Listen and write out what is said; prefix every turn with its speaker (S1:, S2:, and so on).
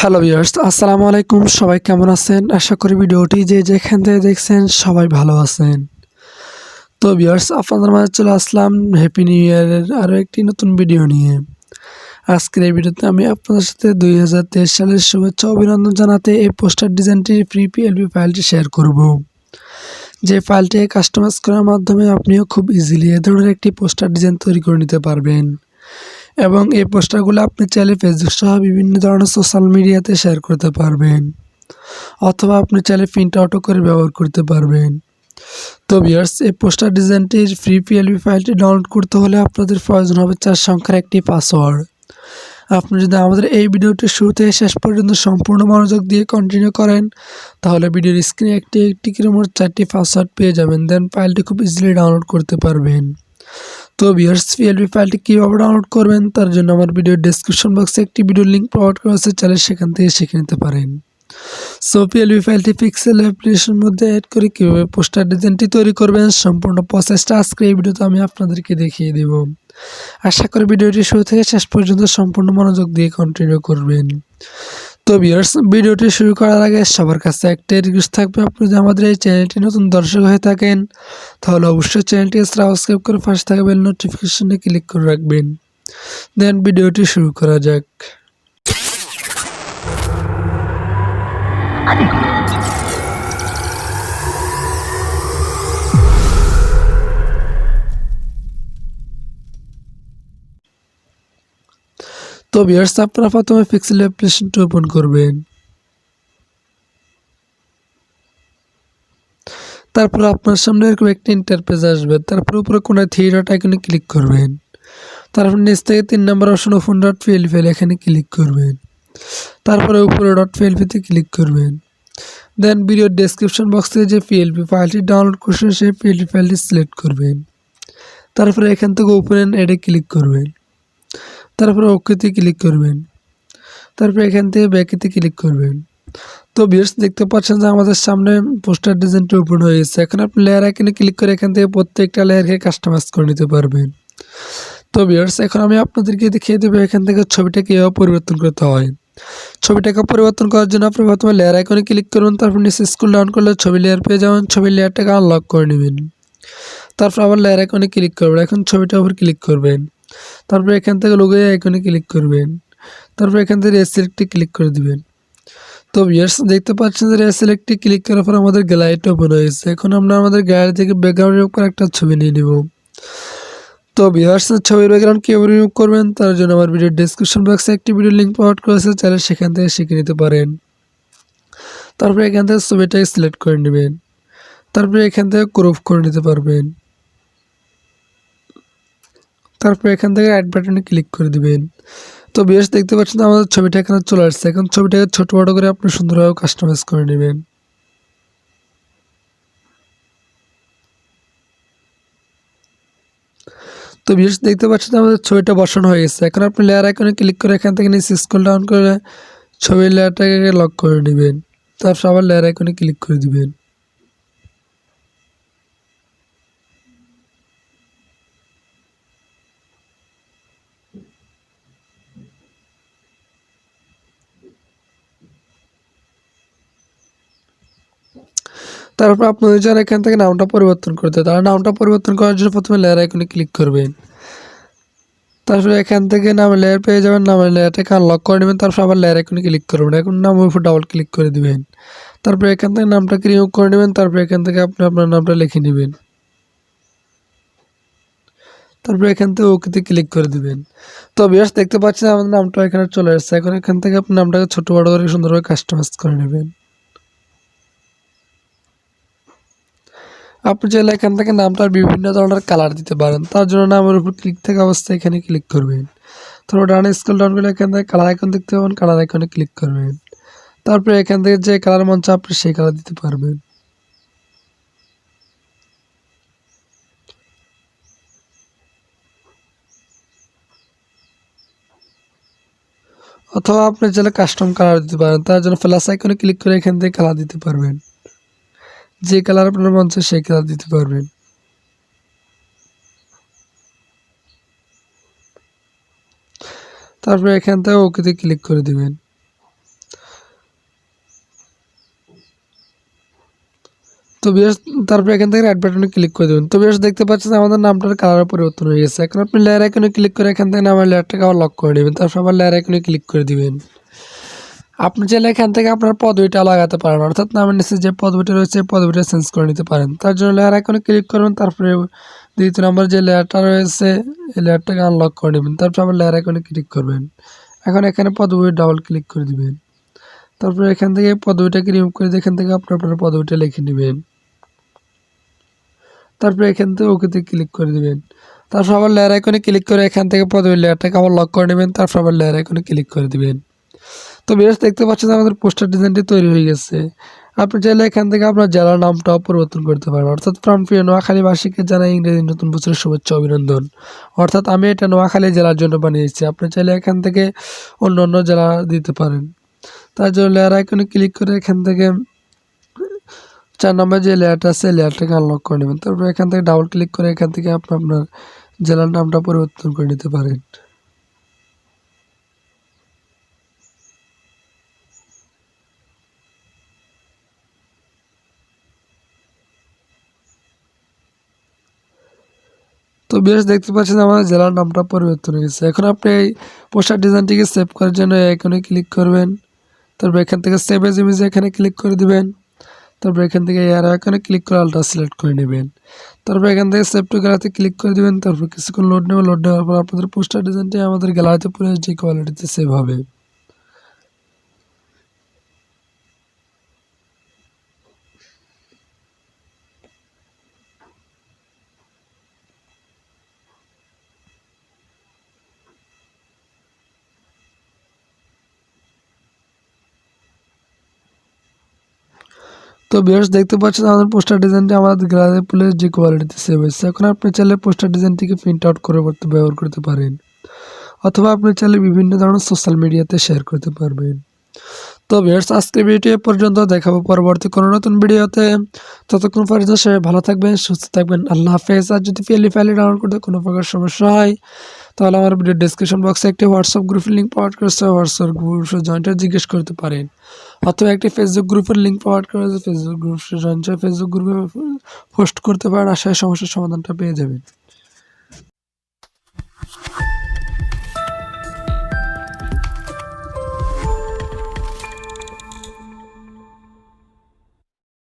S1: Hello viewers, আসসালামু আলাইকুম। সবাই কেমন আছেন? আশা করি ভিডিওটি যে যেখান থেকে দেখছেন সবাই ভালো আছেন। তো ভিউয়ার্স, আপনাদের মাঝে চলে আসলাম হ্যাপি নিউ ইয়ারের আরও একটি নতুন ভিডিও নিয়ে। আজকের এই ভিডিওতে আমি আপনাদের সাথে দুই হাজার তেইশ সালের শুভেচ্ছা অভিনন্দন জানাতে এই পোস্টার ডিজাইনটির ফ্রি পিএলপি ফাইলটি শেয়ার করব। যে ফাইলটি কাস্টমাইজ করার মাধ্যমে আপনিও খুব ইজিলি এ ধরনের একটি পোস্টার ডিজাইন তৈরি করে নিতে পারবেন। এবং এই পোস্টারগুলো আপনি চাইলে ফেসবুক সহ বিভিন্ন ধরনের সোশ্যাল মিডিয়াতে শেয়ার করতে পারবেন। অথবা আপনি চাইলে প্রিন্ট আউটও করে ব্যবহার করতে পারবেন। তো ভিউয়ার্স এই পোস্টার ডিজাইনটির ফ্রি পিএলবি ফাইলটি ডাউনলোড করতে হলে আপনাদের প্রয়োজন হবে চার সংখ্যার একটি পাসওয়ার্ড আপনি যদি আমাদের এই ভিডিওটি শুরু থেকে শেষ পর্যন্ত সম্পূর্ণ মনোযোগ দিয়ে কন্টিনিউ করেন, তাহলে ভিডিওর স্ক্রিনে একটি একটি করে চারটি পাসওয়ার্ড পেয়ে যাবেন। দেন ফাইলটি খুব ইজিলি ডাউনলোড করতে পারবেন। তো ভিউয়ার্স পিএলপি ফাইলটি কীভাবে ডাউনলোড করবেন, তার জন্য আমার ভিডিওর ডেসক্রিপশন বক্সে একটি ভিডিও লিঙ্ক প্রোভাইড করা আছে, চাইলে সেখান থেকে শিখে নিতে পারেন। সো পিএলপি ফাইলটি পিক্সেল অ্যাপ্লিকেশনের মধ্যে অ্যাড করে কীভাবে পোস্টার ডিজাইনটি তৈরি করবেন, সম্পূর্ণ প্রসেসটা আজকে এই ভিডিওতে আমি আপনাদেরকে দেখিয়ে দেব। আশা করি ভিডিওটি শুরু থেকে শেষ পর্যন্ত সম্পূর্ণ মনোযোগ দিয়ে কন্টিনিউ করবেন। তো ভিউয়ার্স ভিডিওটি শুরু করার আগে সবার কাছে একটাই রিকোয়েস্ট থাকবে। আপনি যদি আমাদের এই চ্যানেলটি নতুন দর্শক হয়ে থাকেন, তাহলে অবশ্যই চ্যানেলটি সাবস্ক্রাইব করে পাশে থাকা বেল নোটিফিকেশনে ক্লিক করে রাখবেন। দেন ভিডিওটি শুরু করা যাক। তো ভিউয়ার্স আপনারা প্রথমে পিক্সেল অ্যাপ্লিকেশনটি ওপেন করবেন। তারপর আপনার সামনে এরকম একটি ইন্টারপেজ আসবে। তারপর উপরে কোনো থ্রি ডট আইকনে ক্লিক করবেন। তারপর নিচ থেকে তিন নম্বর অপশন ওপেন ডট পিএলপি এখানে ক্লিক করবেন। তারপরে উপরে ডট পিএলপিতে ক্লিক করবেন। দেন ভিডিওর ডেসক্রিপশন বক্সে যে পিএলপি ফাইলটি ডাউনলোড করছেন, সেই পিএলপি ফাইলটি সিলেক্ট করবেন। তারপরে এখান থেকে ওপেন এডে ক্লিক করবেন। তারপরে ওকেতে ক্লিক করবেন। তারপরে এখান থেকে ব্যাকেতে ক্লিক করবেন। তো ভিউয়ার্স দেখতে পাচ্ছেন যে আমাদের সামনে পোস্টার ডিজাইনটি ওপেন হয়ে গেছে। এখন আপনি লেয়ার আইকনে ক্লিক করে এখান থেকে প্রত্যেকটা লেয়ারকে কাস্টমাইজ করে নিতে পারবেন। তো ভিউয়ার্স এখন আমি আপনাদেরকে দেখিয়ে দেবো এখান থেকে ছবিটা কীভাবে পরিবর্তন করতে হয়। ছবিটাকে পরিবর্তন করার জন্য আপনি প্রথমে লেয়ার আইকনে ক্লিক করুন, তারপর নিচে স্কুল ডাউন করলে ছবি লেয়ার পেয়ে যাবেন ছবি লেয়ারটাকে আনলক করে নেবেন। তারপর আবার লেয়ার আইকনে ক্লিক করবেন। এখন ছবিটার উপর ক্লিক করবেন। তারপর এখান থেকে লোগো আইকনে ক্লিক করবেন। তারপর এখান থেকে রেসিলেক্টে ক্লিক করে দিবেন। তো ভিউয়ার্স দেখতে পাচ্ছেন যে রেসিলেক্টে ক্লিক করার পর আমাদের গ্যালারিটা ওপেন হয়েছে। এখন আমরা আমাদের গ্যালারি থেকে ব্যাকগ্রাউন্ডের উপর একটা ছবি নিয়ে নেব। তো ভিউয়ার্স ছবির ব্যাকগ্রাউন্ড কীভাবে রিমুভ করবেন, তার জন্য আমার ভিডিও ডিসক্রিপশন বক্সে একটি ভিডিও লিঙ্ক প্রোভাইড করেছে, চাইলে সেখান থেকে শিখে নিতে পারেন। তারপরে এখান থেকে ছবিটাকে সিলেক্ট করে নেবেন। তারপরে এখান থেকে ক্রপ করে নিতে পারবেন। তারপর এখান থেকে অ্যাড বাটনে ক্লিক করে দিবেন। তো বেশ দেখতে পাচ্ছেন আমাদের ছবিটা এখানে চলে আসছে। এখন ছবিটাকে ছোটো বড়ো করে আপনি সুন্দরভাবে কাস্টমাইজ করে নেবেন। তো বিশেষ দেখতে পাচ্ছেন আমাদের ছবিটা বসানো হয়ে গেছে। এখন আপনি লেয়ার আইকনে ক্লিক করে এখান থেকে নিচে স্কুল ডাউন করে ছবির লেয়ারটাকে লক করে নেবেন। তারপর আবার লেয়ার আইকনে ক্লিক করে দিবেন। তারপর আপনাদের যারা এখান থেকে নামটা পরিবর্তন করতে তারা নামটা পরিবর্তন করার জন্য প্রথমে লেয়ার আইকনে ক্লিক করবেন। তারপরে এখান থেকে নামের লেয়ার পেয়ে যাবেন নামের লেয়ারটাকে আনলক করে নেবেন, তারপর আবার লেয়ার আইকনে ক্লিক করবেন। এখন নামের উপর ডাবল ক্লিক করে দিবেন। তারপরে এখান থেকে নামটাকে রিমুভ করে নেবেন, তারপরে এখান থেকে আপনি আপনার নামটা লিখে নেবেন। তারপরে এখান থেকে ওকেতে ক্লিক করে দিবেন। তো বিয়াস দেখতে পাচ্ছেন আমাদের নামটা এখানে চলে আসছে এখন এখান থেকে আপনি নামটাকে ছোটো বড়ো করে সুন্দরভাবে কাস্টমাইজ করে নেবেন। আপনি চাইলে এখান থেকে নামটার বিভিন্ন ধরনের কালার দিতে পারেন। তার জন্য নামের উপর ক্লিক থাকা অবস্থায় এখানে ক্লিক করবেন। তারপর ডানে স্কুল ডাউন করলে এখান থেকে কালার আইকন দেখতে পাবেন কালার আইকনে ক্লিক করবেন। তারপরে এখান থেকে যে কালার মন চায় আপনি সেই কালার দিতে পারবেন। অথবা আপনি চাইলে কাস্টম কালার দিতে পারেন, তার জন্য প্লাস আইকনে ক্লিক করে এখান থেকে কালার দিতে পারবেন। যে কালার আপনার মন চায় সেই কালার দিতে পারবেন। তারপরে এখান থেকে ওকেতে ক্লিক করে দিবেন। তো বেশ তারপরে এখান থেকে রাইট বাটনে ক্লিক করে দেবেন। তো বেশ দেখতে পাচ্ছেন আমাদের নামটার কালার পরিবর্তন হয়ে গেছে। এখন আপনি লেয়ার আইকনে ক্লিক করে এখান থেকে আমার লেয়ারটাকে আবার লক করে নেবেন। তারপর আবার লেয়ার আইকনে ক্লিক করে দিবেন। আপনি চাইলে এখান থেকে আপনার পদবিটা লাগাতে পারেন। অর্থাৎ নামের নিচে যে পদবিটা রয়েছে পদবিটা চেঞ্জ করে নিতে পারেন। তার জন্য লেয়ার আইকনে ক্লিক করবেন, তারপরে দ্বিতীয় নম্বর যে লেয়ারটা রয়েছে, এই লেয়ারটাকে আনলক করে নেবেন। তারপর আবার লেয়ার আইকনে ক্লিক করবেন। এখন এখানে পদবি ডাবল ক্লিক করে দিবেন। তারপরে এখান থেকে পদবিটাকে রিমুভ করে এখান থেকে আপনি আপনার পদবিটা লিখে নেবেন। তারপরে এখান থেকে ওকেতে ক্লিক করে দিবেন। তারপর আবার লেয়ার আইকনে ক্লিক করে এখান থেকে পদবি লেয়ারটাকে আবার লক করে নেবেন। তারপর আবার লেয়ার আইকনে ক্লিক করে দিবেন। তো বেশ দেখতে পাচ্ছেন আমাদের পোস্টার ডিজাইনটি তৈরি হয়ে গেছে। আপনি চাইলে এখান থেকে আপনার জেলার নামটাও পরিবর্তন করতে পারেন। অর্থাৎ প্রাণপ্রিয় নোয়াখালীবাসীকে জানাই ইংরেজি নতুন বছরের শুভেচ্ছা, অভিনন্দন। অর্থাৎ আমি এটা নোয়াখালী জেলার জন্য বানিয়েছি। আপনি চাইলে এখান থেকে অন্য অন্য জেলা দিতে পারেন। তার জন্য লেয়ার আইকনে ক্লিক করে এখান থেকে চার নম্বর যে লেয়ারটা আছে লেয়ারটাকে আনলক করে নেবেন। তারপর এখান থেকে ডাবল ক্লিক করে এখান থেকে আপনি আপনার জেলার নামটা পরিবর্তন করে নিতে পারেন। তো বেশ দেখতে পাচ্ছেন আমাদের জেলার নামটা পরিবর্তন হয়ে গেছে। এখন আপনি এই পোস্টার ডিজাইনটিকে সেভ করার জন্য এখানে ক্লিক করবেন। তারপর এখান থেকে সেভ এজ ইমেজ এখানে ক্লিক করে দিবেন। তারপর এখান থেকে এয়ার এখানে ক্লিক করে আলটা সিলেক্ট করে নেবেন। তারপর এখান থেকে সেভ টু গ্যালারিতে ক্লিক করে দিবেন। তারপর কিছুক্ষণ লোড নেবে লোড নেওয়ার পর আপনাদের পোস্টার ডিজাইনটি আমাদের গ্যালারিতে পুরো যে কোয়ালিটিতে সেভ হবে। তো বিয়ার্স দেখতে পাচ্ছেন, আমাদের পোস্টার ডিজাইনটি আমাদের গ্যালারি পুলের যে কোয়ালিটিতে সেভ হয়েছে। এখন আপনি চাইলে পোস্টার ডিজাইনটিকে প্রিন্ট আউট করে ব্যবহার করতে পারেন। অথবা আপনি চাইলে বিভিন্ন ধরনের সোশ্যাল মিডিয়াতে শেয়ার করতে পারবেন। তো বিয়ার্স আজকের ভিডিও পর্যন্ত, দেখাবো পরবর্তী কোনো নতুন ভিডিওতে ততক্ষণ পর্যন্ত সবাই ভালো থাকবেন, সুস্থ থাকবেন, আল্লাহ হাফেজ। আর যদি ফেলি ফাইলে ডাউনলোড করতে কোনো প্রকার সমস্যা হয় তাহলে আমার ডিসক্রিপশন বক্সে একটি হোয়াটসঅ্যাপ গ্রুপের লিঙ্ক প্রোভাইড করেছে হোয়াটসঅ্যাপ গ্রুপে জয়েন্টে জিজ্ঞেস করতে পারেন। অথবা একটি ফেসবুক গ্রুপের লিঙ্ক প্রোভাইড করেছে ফেসবুক গ্রুপ জয়েন্ট ফেসবুক গ্রুপে পোস্ট করতে পারেন আশায় সমস্যার সমাধানটা পেয়ে যাবেন।